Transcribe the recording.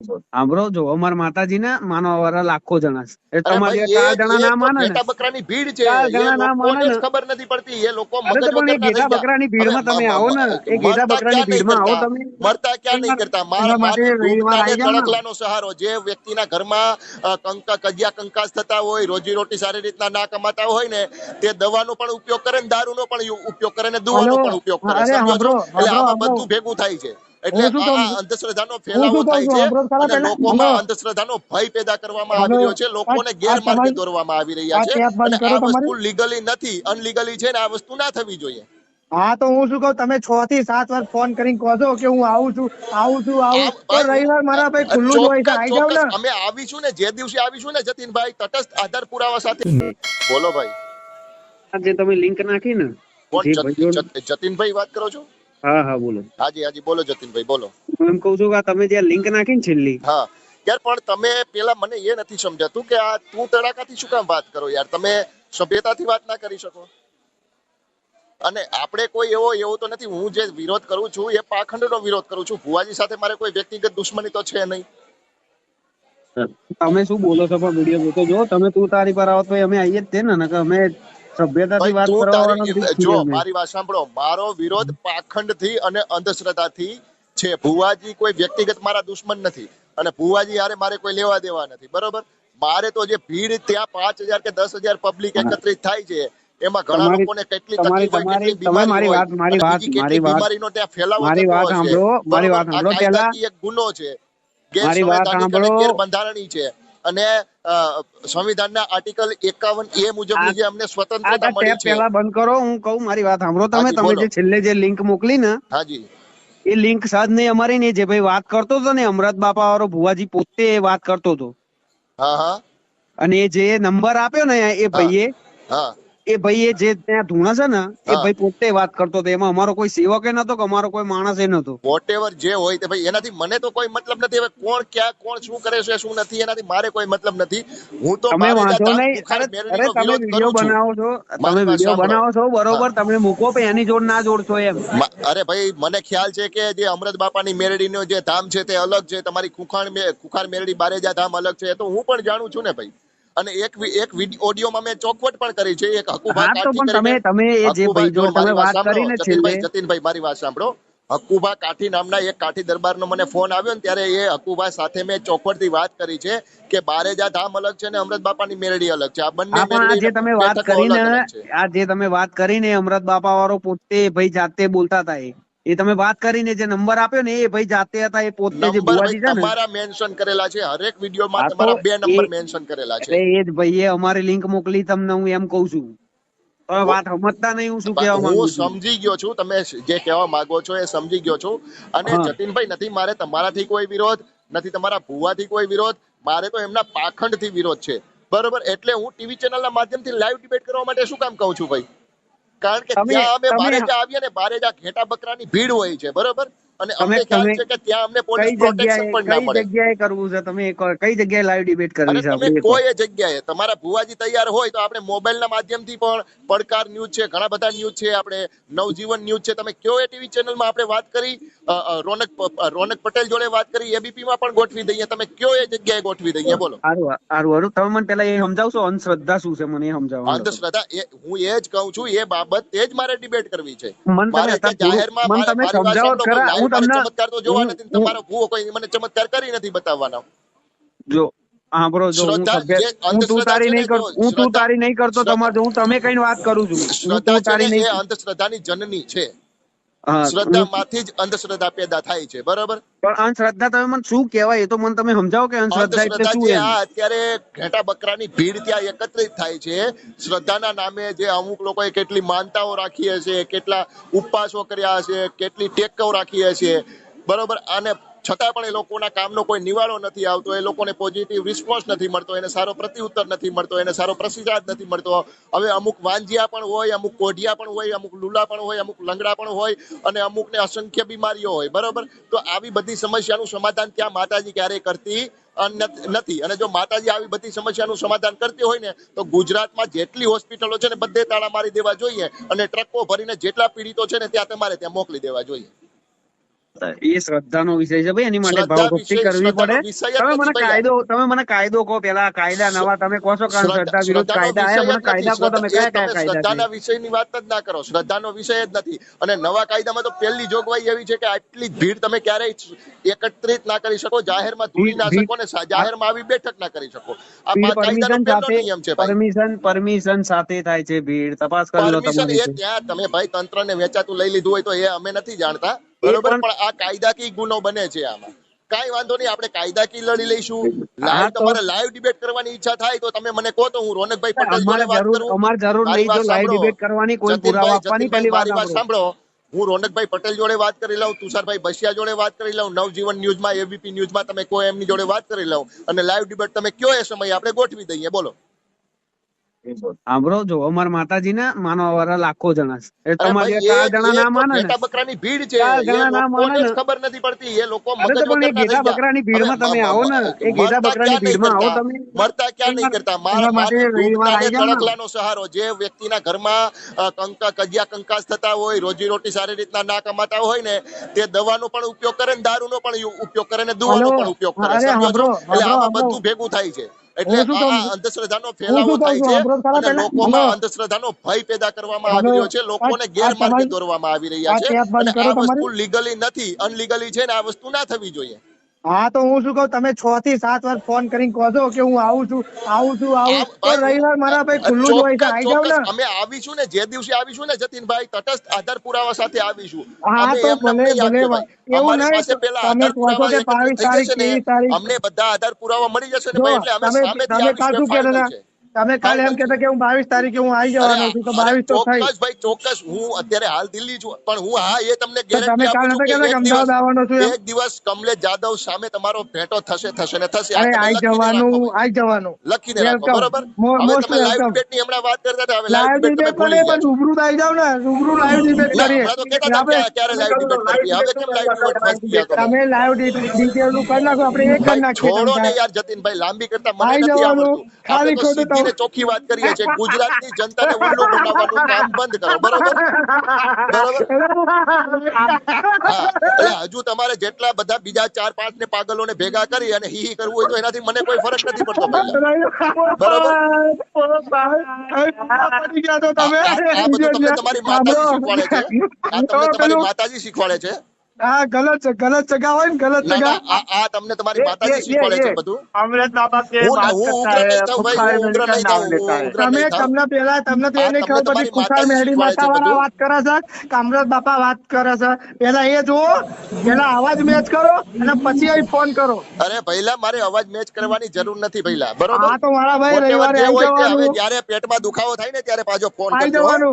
સાંભળો જો અમાર માતાજી ને માનવા વાળા લાખો જણા છે એટલે તમારે ચાર જણા ના માને ને બકરાની ભીડ છે ચાર જણા ના માને ને. ખબર નથી પડતી એ લોકો મગજ પણ એ થઈ બકરાની ભીડમાં હવે તમે આવો ને એ મરતા બકરાની ભીડમાં આવો તમે મરતા ક્યાં નહીં કરતા મારા માટે ને. તણખલાનો સહારો જે વ્યક્તિના ઘરમાં કંકા કજિયા કંકાસ થતા હોય રોજી રોટી સારી રીતના ના કમાતા હોય ને તે દવાનો પણ ઉપયોગ કરે ને દારૂનો પણ ઉપયોગ કરે ને દુવાનો. પણ ઉપયોગ કરે એટલે આમાં બધું ભેગું થાય છે એટલે હું શું કહું આ અંધશ્રદ્ધાનો ફેલાવો થાય છે? અને લોકોમાં અંધશ્રદ્ધાનો ભય પેદા કરવામાં હલો. છે. લોકોને આ- આ ગેરમાર્ગે દોરવામાં આવી રહ્યા છે અને આ વસ્તુ લીગલી નથી અનલીગલી છે ને આ વસ્તુ ના થવી જોઈએ. હા તો હું શું કહું? તમે છ થી સાત વાર ફોન કરીને કહો છો કે હું આવું છું આવું છું આવું તો રવિવાર મારા ભાઈ ખુલ્લું જ હોય છે આવી જાવ ને. અમે આવીશું ને જે દિવસે આવીશું ને જતીનભાઈ તટસ્થ આધાર પુરાવા સાથે. બોલો ભાઈ. જે તમે લિંક નાખી ને. જતીનભાઈ વાત કરો છો? હા હા બોલો. હાજી હાજી બોલો જતીનભાઈ બોલો. હું એમ કહું છું કે તમે જે લિંક નાખી ને છેલ્લી. હા યાર પણ તમે પેલા મને એ નથી સમજાતું કે આ તું તડાકાથી શું કામ વાત કરો યાર? તમે સભ્યતાથી વાત ના કરી શકો. અને આપણે કોઈ એવો એવો તો નથી. હું જે વિરોધ કરું છું એ પાખંડનો વિરોધ કરું છું. ભુવાજી સાથે મારે કોઈ વ્યક્તિગત દુશ્મની તો છે નહીં. તમે શું બોલો છો પણ વીડિયો જોતો જો. તમે તું તારી પર આવો તો અમે આવીએ જ તે ને અમે સભ્યતાથી વાત તું કરવા તારી વાળા નથી જો મારી વાત સાંભળો. મારો વિરોધ પાખંડથી અને અંધશ્રદ્ધાથી છે. ભુવાજી કોઈ વ્યક્તિગત મારા દુશ્મન નથી અને ભુવાજી યારે મારે કોઈ લેવા દેવા નથી. બરોબર? મારે તો જે ભીડ ત્યાં પાંચ હજાર કે દસ હજાર પબ્લિક એકત્રિત થાય છે એમાં ઘણા લોકોને કેટલી તકલીફ હોય કેટલી બીમારી મારી હોય વાત- મારી વાત- મારી વાત- બીમારીનો ત્યાં ફેલાવો મારી વાત સાંભળો, મારી વાત સાંભળો પહેલા. એક ગુનો છે. મારી વાત સાંભળો. ગેરબંધારણીય છે. અને સંવિધાનના આર્ટિકલ એકાવન એ મુજબની જે અમને સ્વતંત્રતા મળી છે. પહેલા બંધ કરો હું કહું મારી વાત સાંભળો. તમે તમે જે છેલ્લે જે લિંક મોકલી ને હાજી. એ લિંક સાજ નહીં અમારી નહીં જે ભાઈ વાત કરતો હતો ને અમરત બાપા વાળો ભુવાજી પોતે વાત કરતો હતો. હા હા. અને જે નંબર આપ્યો ને એ ભાઈએ હા. એ ભાઈએ જે ત્યાં ધૂણા છે ને એ ભાઈ પોતે વાત કરતો હતો. એમાં અમારો કોઈ સેવક એ નતો કે અમારો કોઈ માણસ એ નતો વોટેવર જે હોય તે ભાઈ એનાથી મને તો કોઈ મતલબ નથી. હવે કોણ ક્યાં કોણ શું કરે છે શું નથી એનાથી મારે કોઈ મતલબ નથી. હું તો તમે વાંધો નહીં. અરે તમે વીડિયો. બનાવો છો. તમે વીડિયો. બનાવો છો બરોબર? તમે મૂકો પણ એની જોડ ના જોડશો એમ. અરે ભાઈ મને ખ્યાલ છે કે જે અમૃત બાપાની મેરડીનો જે ધામ છે તે અલગ છે. તમારી ખુખાણ ખુખાર મેરડી બારેજા ધામ અલગ છે. તો હું પણ જાણું છું ને ભાઈ. અને એક એક ઓડિયોમાં મેં ચોખવટ પણ કરી છે. એક હકુભા કાઠી તમે તમે એ જે ભાઈ જો તમે વાત કરીને છેલ્લે જતીનભાઈ મારી વાત સાંભળો. હકુભા કાઠી નામના એક કાઠી દરબારનો મને ફોન આવ્યો ને ત્યારે એ હકુભા સાથે મેં ચોખવટથી વાત કરી છે કે બારેજા ધામ અલગ છે ને અમૃત બાપાની મેરડી અલગ છે. આ બંને મેરડી જે તમે વાત કરીને. આ જે તમે વાત કરી ને અમરત બાપા વાળો પોતે ભાઈ જાતે બોલતા હતા એ. એ તમે વાત કરીને જે નંબર આપ્યો ને એ ભાઈ જાતે હતા એ પોતે જે ભુવાજી છે ને તમારા મેન્શન કરેલા છે. હરેક વિડીયોમાં તમારા બે નંબર મેન્શન કરેલા છે. એ જ ભાઈએ અમારી લિંક મોકલી તમને હું એમ કહું છું. વાત સમજતા નહીં હું શું કહેવા માંગુ હું છું? સમજી ગયો છું તમે જે કહેવા માંગો છો એ સમજી ગયો છું. અને. જતીનભાઈ નથી મારે તમારાથી કોઈ વિરોધ નથી તમારા ભુવાથી કોઈ વિરોધ મારે તો એમના પાખંડથી વિરોધ છે. બરોબર? એટલે હું ટીવી ચેનલના માધ્યમથી લાઈવ ડિબેટ કરવા માટે શું કામ કહું છું ભાઈ? કારણ કે ત્યાં અમે બારે બારેજા આવીએ ને બારેજા ઘેટા બકરાની ભીડ હોય છે બરોબર? અને અમને તમે- ખ્યાલ છે કે ત્યાં અમને પોલીસ પ્રોટેક્શન પણ ના કઈ જગ્યાએ કરવું છે? તમે કઈ જગ્યાએ લાઈવ ડિબેટ કરી છે તમે. કોઈ જગ્યાએ તમારા ભુવાજી તૈયાર હોય તો આપણે મોબાઈલના માધ્યમથી પણ પડકાર ન્યૂઝ છે ઘણા બધા ન્યૂઝ છે આપણે નવજીવન ન્યૂઝ છે. તમે કયો એ ટીવી ચેનલમાં આપણે વાત કરી? રોનક રોનક પટેલ જોડે વાત કરી એબીપી માં પણ ગોઠવી દઈએ. તમે કયો એ જગ્યાએ ગોઠવી દઈએ? બોલો. સારું હારું તમે મને પેલા એ સમજાવશો? અંધશ્રદ્ધા શું છે? મને એ સમજાવો અંધશ્રદ્ધા એ હું એ જ કહું છું એ બાબત તે જ મારે ડિબેટ કરવી છે. મને તમે મારે ત્યાં જાહેરમાં મને તમે સમજાવો ખરા. હું તમને ચમત્કાર તો જોવા નથી તમારો ભૂવો કોઈ મને ચમત્કાર કરી નથી બતાવવાનો. જો સાંભળો જો હું તું તારી નહીં કર હું તું તારી નહીં કરતો તમારે હું તમે કઈ વાત કરું છું. શ્રદ્ધા તારી નહીં અંધશ્રદ્ધાની જનની છે. શ્રદ્ધામાંથી જ અંધશ્રદ્ધા પેદા થાય છે બરાબર? પણ અંધશ્રદ્ધા તમે મને શું કહેવાય? એ તો મને તમે સમજાવો કે અંધશ્રદ્ધા એટલે શું આ અત્યારે ઘેટા બકરાની ભીડ ત્યાં એકત્રિત થાય છે. શ્રદ્ધાના નામે જે અમુક લોકોએ કેટલી માનતાઓ રાખી હશે કેટલા ઉપવાસો કર્યા હશે કેટલી ટેકો રાખી હશે બરોબર? અને છતાં પણ એ લોકોના કામનો કોઈ નિવાડો નથી આવતો, એ લોકોને પોઝિટિવ રિસ્પોન્સ નથી મળતો, એને સારો પ્રત્યુત્તર નથી મળતો, એને સારો પ્રતિસાદ નથી મળતો. હવે અમુક વાંજિયા પણ હોય, અમુક કોઢિયા પણ હોય, અમુક લુલા પણ હોય, અમુક લંગડા પણ હોય અને અમુકને અસંખ્ય બીમારીઓ હોય, બરોબર? તો આવી બધી સમસ્યાનું સમાધાન ત્યાં માતાજી ક્યારેય કરતી નથી. અને જો માતાજી આવી બધી સમસ્યાનું સમાધાન કરતી હોય ને, તો ગુજરાતમાં જેટલી હોસ્પિટલો છે ને, બધે તાળા મારી દેવા જોઈએ અને ટ્રકો ભરીને જેટલા પીડિતો છે ને, ત્યાં તમારે ત્યાં મોકલી દેવા જોઈએ. એ શ્રદ્ધાનો વિષય છે. ભાઈ એની માટે ભાવભક્તિ કરવી પડે. તમે મને કાયદો તમે મને કાયદો કહો પેલા કાયદા નવા તમે કહો છો કારણ શ્રદ્ધા વિરુદ્ધ કાયદા? આયા મને કાયદા કહો તમે. કયા કયા કાયદા શ્રદ્ધાના વિષયની વાત જ ના કરો. શ્રદ્ધાનો વિષય જ નથી. અને નવા કાયદામાં તો પહેલી જોગવાઈ એવી છે કે આટલી ભીડ તમે ક્યારેય એકત્રિત ના કરી શકો જાહેરમાં ધૂળી ના શકો ને જાહેરમાં આવી બેઠક ના કરી શકો. આ પરમિશન સાથે નિયમ છે પરમિશન પરમિશન સાથે થાય છે ભીડ. તપાસ કરી લો રીતે. ત્યાં તમે ભાઈ તંત્રને વેચાતું લઈ લીધું હોય તો એ અમે નથી જાણતા. બરોબર? પણ- આ કાયદાકીય ગુનો બને છે આમાં. કઈ વાંધો નહીં આપણે કાયદાકીય લડી લઈશું. લાઈવ તમારે લાઈવ ડિબેટ કરવાની ઈચ્છા થાય તો તમે મને કહો તો હું રોનકભાઈ પટેલ જોડે વાત કરું. અમાર જરૂર નહીં જો લાઈવ. ડિબેટ કરવાની કોઈ પુરાવા આપવાની પહેલી વાત સાંભળો. હું રોનકભાઈ પટેલ જોડે વાત કરી લઉં તુષારભાઈ બસિયા જોડે વાત કરી લઉં નવજીવન ન્યૂઝમાં એબીપી ન્યૂઝમાં તમે કોઈ એમની જોડે વાત કરી લઉં. અને લાઈવ ડિબેટ તમે કયો એ સમય આપણે ગોઠવી દઈએ બોલો. સાંભળો જો અમારા માતાજીના માનવા વાળા લાખો જણા છે. તમારી ચાર જણા ના માને ને બકરા ની ભીડ છે. ચાર જણા ના માને ખબર નથી પડતી. એ લોકો મગજ પણ એ ઘેટા ગયા. બકરાની ભીડમાં અરે તમે આવો ને. એ ઘેટા બકરા ની ભીડમાં આવો તમે. મરતા ક્યાં નહીં કરતા? મારા માટે દુઃખના ને ને. સહારો. જે વ્યક્તિના ઘરમાં કંકા કજિયા કંકાસ થતા હોય રોજી રોટી સારી રીતના ના કમાતા હોય ને તે દવાનો પણ ઉપયોગ કરે ને દારૂનો પણ ઉપયોગ કરે ને દુવાનો નો પણ ઉપયોગ કરે. એટલે આમાં બધું ભેગું થાય છે. એટલે? અંધશ્રદ્ધાનો ફેલાવો થાય છે? અને લોકોમાં. અંધશ્રદ્ધાનો ભય પેદા કરવામાં આવી રહ્યો છે. લોકોને ગેરમાર્ગે દોરવામાં આવી રહ્યા છે. અને આ વસ્તુ લીગલી નથી અનલીગલી છે ને આ વસ્તુ ના થવી જોઈએ. હા તો હું શું કહું? તમે છ થી સાત વાર ફોન કરીને કહો છો કે હું આવું છું આવું છું આવું તો રવિવાર મારા ભાઈ ખુલ્લું જ હોય છે. આવી જાવ ને. અમે આવીશું ને જે દિવસે આવીશું ને જતીનભાઈ તટસ્થ આધાર પુરાવા સાથે આવીશું હા, તો ભલે, ભલે. એવું નહીં, તમે કહો છો કે બાવીસ તારીખ, જશે ત્રેવીસ તારીખ. અમને બધા આધાર પુરાવા મળી જશે ને ભાઈ એટલે અમે સામેથી તમે આવીશું કાલ તમે કાલે એમ કહેતા કે હું બાવીસ તારીખે હું આવી જવાનો છું તો બાવીસ તો થઈ. ચોક્કસ ભાઈ ચોક્કસ. હું અત્યારે હાલ દિલ્હી છું પણ હું હા એ તમને ગેરંટી આપું છું કે અમદાવાદ આવવાનો છું? એક દિવસ કમલેશ જાદવ સામે તમારો ભેટો થશે થશે ને થશે. આ અરે આવી જવાનું આવી જવાનું. લખીને રાખો બરોબર? હવે તમે લાઈવ. ડિબેટની હમણાં વાત કરતા હતા હવે લાઈવ ડિબેટ તમે ડિબેટ પણ રૂબરૂ આવી જાવ ને રૂબરૂ લાઈવ ડિબેટ કરીએ. તો કહેતા હતા કે ક્યારે લાઈવ debate કરી હવે કેમ લાઈવ debate ફસી ગયા તમે? લાઈવ ડિટેલનું કરી નાખો આપણે એક કરી નાખીએ. છોડો ને. યાર જતીનભાઈ લાંબી કરતા મને નથી આવડતું. ખાલી ખોટું ને તો- ચોખ્ખી વાત કરીએ છીએ, ગુજરાતની જનતાને ઉલ્લુ બનાવવાનું કામ બંધ કરો, બરોબર? બરોબર? હજુ તમારે જેટલા બધા બીજા ચાર પાંચ ને પાગલોને ભેગા કરી અને હી હી કરવું હોય તો એનાથી મને કોઈ ફરક નથી પડતો તમે આ- તમારી માતાજી શીખવાડે છે. આ તમને તમારી માતાજી શીખવાડે છે. હા ગલત ગલત જગા હોય ને ગલત જગા. આ તમને તમારી માતાજી શીખવાડે છે બધું. અમૃત બાબા કે તમે તમને પેલા તમને તો એને ખબર પડી કુશાલ મેહડી માતાવાળા વાત કરે છે કે અમૃત બાપા વાત કરે છે. પેલા એ જુઓ પેલા અવાજ મેચ કરો અને પછી અહીં ફોન કરો. અરે પહેલા મારે અવાજ મેચ કરવાની જરૂર નથી પહેલા બરોબર? હા તો મારા ભાઈ રવિવારે આવી જ્યારે ત્યારે પેટમાં દુખાવો થાય ને ત્યારે પાછો ફોન કરજો